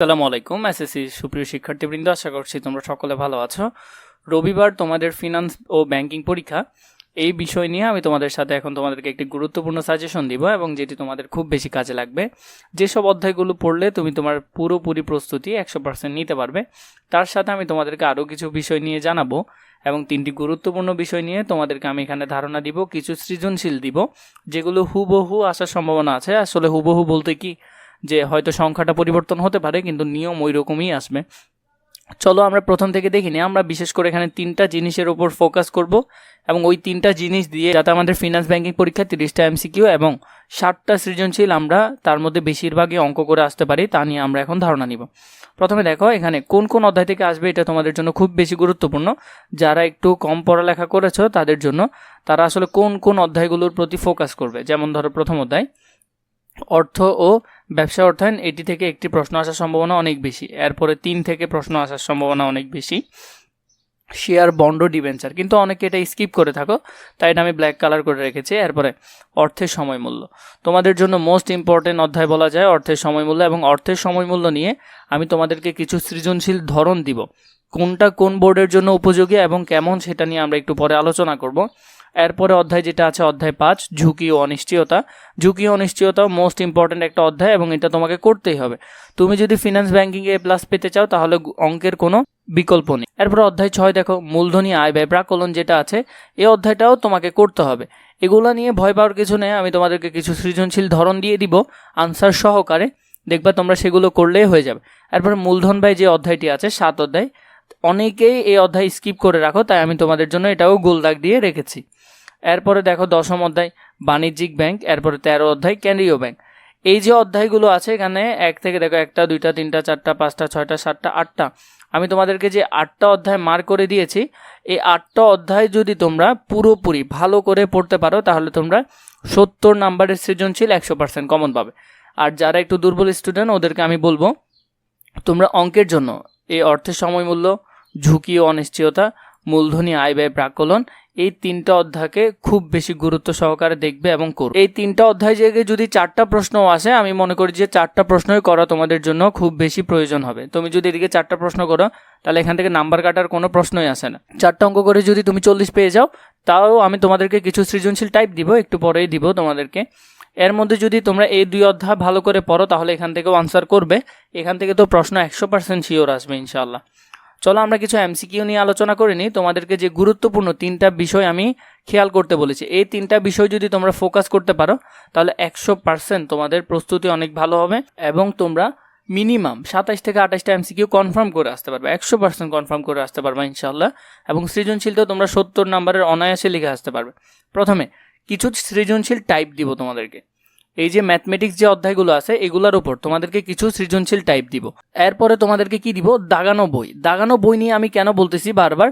আসসালামু আলাইকুম এসএসসি সুপ্রিয় শিক্ষার্থীবৃন্দ, আশা করছি তোমরা সকলে ভালো আছো। রবিবার তোমাদের ফিনান্স ও ব্যাংকিং পরীক্ষা। এই বিষয় নিয়ে আমি তোমাদের সাথে এখন তোমাদেরকে একটি গুরুত্বপূর্ণ সাজেশন দিব এবং যেটি তোমাদের খুব বেশি কাজে লাগবে। যেসব অধ্যায়গুলো পড়লে তুমি তোমার পুরোপুরি প্রস্তুতি একশো পার্সেন্ট নিতে পারবে। তার সাথে আমি তোমাদেরকে আরও কিছু বিষয় নিয়ে জানাব এবং তিনটি গুরুত্বপূর্ণ বিষয় নিয়ে তোমাদেরকে আমি এখানে ধারণা দিব, কিছু সৃজনশীল দিব, যেগুলো হুবহু আসার সম্ভাবনা আছে। আসলে হুবহু বলতে কি? যে হয়তো সংখ্যাটা পরিবর্তন হতে পারে, কিন্তু নিয়ম ওই রকমই আসবে। চলো আমরা প্রথম থেকে দেখিনি আমরা বিশেষ করে এখানে তিনটা জিনিসের উপর ফোকাস করব এবং ওই তিনটা জিনিস দিয়ে যাতে আমাদের ফিনান্স ব্যাংকিং পরীক্ষা তিরিশটা এমসিকিউ এবং ষাটটা সৃজনশীল আমরা তার মধ্যে বেশিরভাগই অঙ্ক করে আসতে পারি, তা নিয়ে আমরা এখন ধারণা নিব। প্রথমে দেখো, এখানে কোন কোন অধ্যায় থেকে আসবে এটা তোমাদের জন্য খুব বেশি গুরুত্বপূর্ণ। যারা একটু কম পড়ালেখা করেছ তাদের জন্য তারা আসলে কোন কোন অধ্যায়গুলোর প্রতি ফোকাস করবে? যেমন ধরো প্রথম অধ্যায়। অর্থ ও ব্যবসা অর্থায়ন, এটি থেকে একটি প্রশ্ন আসার সম্ভাবনা অনেক বেশি। এরপরে তিন থেকে প্রশ্ন আসার সম্ভাবনা অনেক বেশি। শেয়ার বন্ড ডিভেঞ্চার কিন্তু অনেকে এটা স্কিপ করে থাকো, তাই এটা আমি ব্ল্যাক কালার করে রেখেছি। এরপরে, অর্থের সময় মূল্য। তোমাদের জন্য মোস্ট ইম্পর্টেন্ট অধ্যায় বলা যায় অর্থের সময় মূল্য এবং অর্থের সময় মূল্য নিয়ে আমি তোমাদেরকে কিছু সৃজনশীল ধরন দিব। কোনটা কোন বোর্ডের জন্য উপযোগী এবং কেমন সেটা নিয়ে আমরা একটু পরে আলোচনা করব। এরপরে অধ্যায় যেটা আছে, অধ্যায় পাঁচ, ঝুঁকি ও অনিশ্চয়তা। ঝুঁকি ও অনিশ্চয়তা মোস্ট ইম্পর্ট্যান্ট একটা অধ্যায় এবং এটা তোমাকে করতেই হবে। তুমি যদি ফিনান্স ব্যাংকিংয়ে এ প্লাস পেতে চাও, তাহলে অঙ্কের কোনো বিকল্প নেই। এরপর অধ্যায় ছয় দেখো, মূলধনী আয় ব্যয় প্রাকলন যেটা আছে, এই অধ্যায়টাও তোমাকে করতে হবে। এগুলো নিয়ে ভয় পাওয়ার কিছু নেই, আমি তোমাদেরকে কিছু সৃজনশীল ধরন দিয়ে দিব আনসার সহকারে। দেখবা তোমরা সেগুলো করলেই হয়ে যাবে। এরপর মূলধন ব্যয় যে অধ্যায়টি আছে, সাত অধ্যায়, অনেকেই এই অধ্যায় স্কিপ করে রাখো, তাই আমি তোমাদের জন্য এটাও গোল দাগ দিয়ে রেখেছি। এরপরে দেখো দশম অধ্যায়, বাণিজ্যিক ব্যাংক, এরপরে তেরো অধ্যায়, কেন্দ্রীয় ব্যাংক। এই যে অধ্যায়গুলো আছে এখানে, এক থেকে দেখো একটা, দুইটা, তিনটা, চারটা, পাঁচটা, ছয়টা, সাতটা, আটটা। আমি তোমাদেরকে যে আটটা অধ্যায় মার করে দিয়েছি, এই আটটা অধ্যায় যদি তোমরা পুরোপুরি ভালো করে পড়তে পারো, তাহলে তোমরা সত্তর নাম্বারের সৃজনশীল একশো পার্সেন্ট কমন পাবে। আর যারা একটু দুর্বল স্টুডেন্ট ওদেরকে আমি বলব, তোমরা অঙ্কের জন্য, এই অর্থের সময় মূল্য ঝুঁকি ও অনিশ্চয়তা মূলধনী আয় ব্যয় প্রাকলন এই তিনটা অধ্যায়কে খুব বেশি গুরুত্ব সহকারে দেখবে এবং করবে। এই তিনটা অধ্যায় জেগে যদি চারটা প্রশ্ন আসে, আমি মনে করি যে চারটা প্রশ্নই করা তোমাদের জন্য খুব বেশি প্রয়োজন হবে। তুমি যদি এদিকে চারটা প্রশ্ন করো, তাহলে এখান থেকে নাম্বার কাটার কোনো প্রশ্নই আসে না। চারটা অঙ্ক করে যদি তুমি চল্লিশ পেয়ে যাও, তাও আমি তোমাদেরকে কিছু সৃজনশীল টাইপ দিব, একটু পরেই দিব তোমাদেরকে। এর মধ্যে যদি তোমরা এই দুই অধ্যায় ভালো করে পড়ো, তাহলে এখান থেকেও আনসার করবে। এখান থেকে তো প্রশ্ন একশো পার্সেন্ট শিওর আসবে ইনশাল্লাহ চলো আমরা কিছু এমসিকিউ নিয়ে আলোচনা করে নিই। তোমাদেরকে যে গুরুত্বপূর্ণ তিনটা বিষয় আমি খেয়াল করতে বলেছি। এই তিনটা বিষয় যদি তোমরা ফোকাস করতে পারো, তাহলে একশো পার্সেন্ট তোমাদের প্রস্তুতি অনেক ভালো হবে এবং তোমরা মিনিমাম সাতাশ থেকে আঠাশটা এমসিকিউ কনফার্ম করে আসতে পারবে। একশো পার্সেন্ট কনফার্ম করে আসতে পারবে ইনশাল্লাহ এবং সৃজনশীলতেও তোমরা সত্তর নাম্বারের অনায়াসে লিখে আসতে পারবে। প্রথমে, কিছু সৃজনশীল টাইপ দিব তোমাদেরকে। এই যে ম্যাথমেটিক্স যে অধ্যায়গুলো আছে, এগুলোর উপর তোমাদেরকে কিছু সৃজনশীল টাইপ দিব। এরপরে তোমাদেরকে কি দিব? দাগানো বই। দাগানো বই নিয়ে আমি কেন বলতেছি বারবার?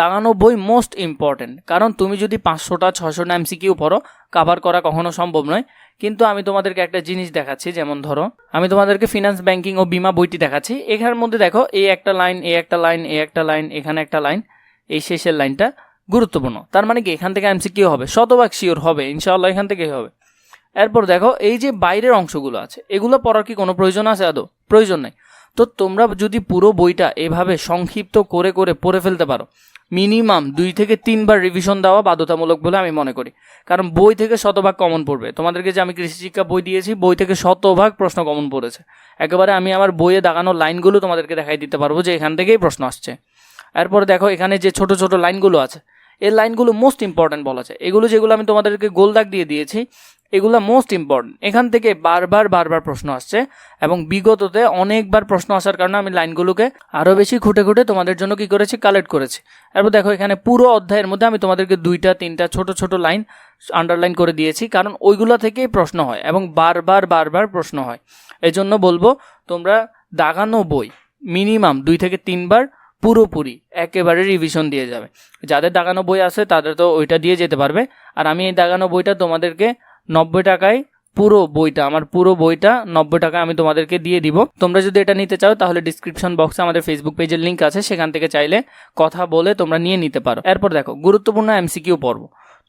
দাগানো বই মোস্ট ইম্পর্টেন্ট কারণ তুমি যদি পাঁচশোটা ছশোটা এমসিকিউ পড়ো কাভার করা কখনো সম্ভব নয়। কিন্তু আমি তোমাদেরকে একটা জিনিস দেখাচ্ছি, যেমন ধরো, আমি তোমাদেরকে ফিনান্স ব্যাংকিং ও বিমা বইটি দেখাচ্ছি। এখানের মধ্যে দেখো, এই একটা লাইন এই একটা লাইন এই একটা লাইন এখানে একটা লাইন এই শেষের লাইনটা গুরুত্বপূর্ণ। তার মানে কি, এখান থেকে এমসিকিউ হবে, শতভাগ শিওর হবে, ইনশাআল্লাহ এখান থেকেই হবে। এরপর দেখো, এই যে বাইরের অংশগুলো আছে, এগুলো পড়ার কি কোনো প্রয়োজন আছে, আদৌ? প্রয়োজন নেই। তো তোমরা যদি পুরো বইটা এভাবে সংক্ষিপ্ত করে করে পড়ে ফেলতে পারো, মিনিমাম দুই থেকে তিনবার রিভিশন দেওয়া বাধ্যতামূলক বলে আমি মনে করি। কারণ বই থেকে শতভাগ কমন পড়বে। তোমাদেরকে যে আমি কৃষি শিক্ষা বই দিয়েছি, বই থেকে শতভাগ প্রশ্ন কমন পড়েছে। একেবারে আমি আমার বইয়ে দাগানো লাইনগুলো তোমাদেরকে দেখাই দিতে পারব যে এখান থেকেই প্রশ্ন আসছে। এরপর দেখো, এখানে যে ছোট ছোট লাইনগুলো আছে, এই লাইনগুলো মোস্ট ইম্পর্ট্যান্ট বলা যায়। এগুলো যেগুলো আমি তোমাদেরকে গোল দাগ দিয়ে দিয়েছি এগুলো মোস্ট ইম্পর্টেন্ট এখান থেকে বারবার বারবার প্রশ্ন আসছে এবং বিগততে অনেকবার প্রশ্ন আসার কারণে আমি লাইনগুলোকে আরও বেশি খুঁটে খুঁটে তোমাদের জন্য কি করেছি কালেক্ট করেছি। এরপর দেখো, এখানে পুরো অধ্যায়ের মধ্যে আমি তোমাদেরকে দুইটা, তিনটা ছোট ছোট লাইন আন্ডারলাইন করে দিয়েছি, কারণ ওইগুলো থেকেই প্রশ্ন হয় এবং বারবার বারবার প্রশ্ন হয়। এই জন্য বলব, তোমরা দাগানো বই মিনিমাম দুই থেকে তিনবার পুরোপুরি একেবারে রিভিশন দিয়ে যাবে। যাদের দাগানো বই আছে, তাদের তো ওইটা দিয়ে যেতে পারবে। আর আমি এই দাগানো বইটা তোমাদেরকে নব্বই টাকায় পুরো বইটা, আমার পুরো বইটা নব্বই টাকা আমি তোমাদেরকে দিয়ে দিব। তোমরা যদি এটা নিতে চাও, তাহলে ডিসক্রিপশন বক্সে আমাদের ফেসবুক পেজের লিঙ্ক আছে, সেখান থেকে চাইলে কথা বলে তোমরা নিয়ে নিতে পারো। এরপর দেখো, গুরুত্বপূর্ণ এমসিকিউ পর্ব।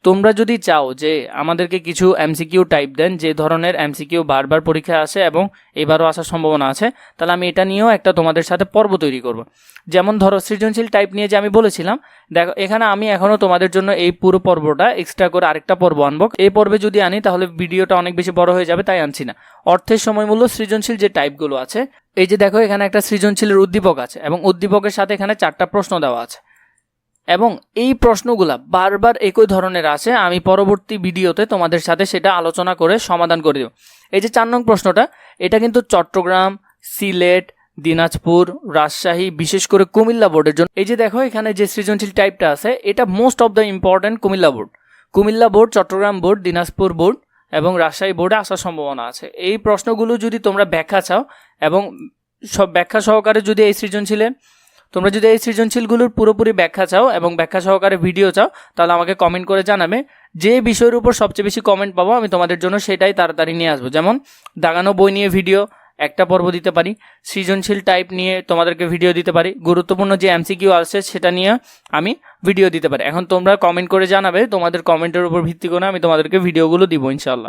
তোমরা যদি চাও যে আমাদেরকে কিছু এমসিকিউ টাইপ দেন, যে ধরনের এমসিকিউ বারবার পরীক্ষা আসে এবং এবারও আসার সম্ভাবনা আছে, তাহলে আমি এটা নিয়েও একটা তোমাদের সাথে পর্ব তৈরি করব। যেমন ধরো সৃজনশীল টাইপ নিয়ে যে আমি বলেছিলাম, দেখো, এখানে আমি এখনও তোমাদের জন্য এই পুরো পর্বটা এক্সট্রা করে আরেকটা পর্ব আনব। এই পর্বে যদি আনি, তাহলে ভিডিওটা অনেক বেশি বড় হয়ে যাবে, তাই আনছি না। অর্থের সময় মূল্য সৃজনশীল যে টাইপগুলো আছে, এই যে দেখো, এখানে একটা সৃজনশীলের উদ্দীপক আছে এবং উদ্দীপকের সাথে এখানে চারটা প্রশ্ন দেওয়া আছে। এবং এই প্রশ্নগুলা বারবার একই ধরনের আছে, আমি পরবর্তী ভিডিওতে তোমাদের সাথে সেটা আলোচনা করে সমাধান করে দেব। এই যে চার নং প্রশ্নটা, এটা কিন্তু চট্টগ্রাম, সিলেট, দিনাজপুর, রাজশাহী, বিশেষ করে কুমিল্লা বোর্ডের জন্য। এই যে দেখো, এখানে যে সৃজনশীল টাইপটা আছে, এটা most of the important Comilla board. Comilla board, Chittagong board, Dinajpur board এবং রাজশাহী বোর্ডে আসার সম্ভাবনা আছে। এই প্রশ্নগুলো যদি তোমরা ব্যাখ্যা চাও এবং সব ব্যাখ্যা সহকারে যদি এই সৃজনশীলে তোমরা যদি এই সৃজনশীলগুলোর পুরোপুরি ব্যাখ্যা চাও এবং ব্যাখ্যা সহকারে ভিডিও চাও, তাহলে আমাকে কমেন্ট করে জানাবে যে বিষয়ের উপর সবচেয়ে বেশি কমেন্ট পাবো। আমি তোমাদের জন্য সেটাই তাড়াতাড়ি নিয়ে আসব। যেমন, দাগানো বই নিয়ে ভিডিও একটা পর্ব দিতে পারি। সৃজনশীল টাইপ নিয়ে তোমাদেরকে ভিডিও দিতে পারি। গুরুত্বপূর্ণ যে এমসিকিউ আসছে সেটা নিয়ে আমি ভিডিও দিতে পারি। এখন তোমরা কমেন্ট করে জানাবে, তোমাদের কমেন্টের উপর ভিত্তি করে আমি তোমাদেরকে ভিডিওগুলো দিব ইনশাল্লাহ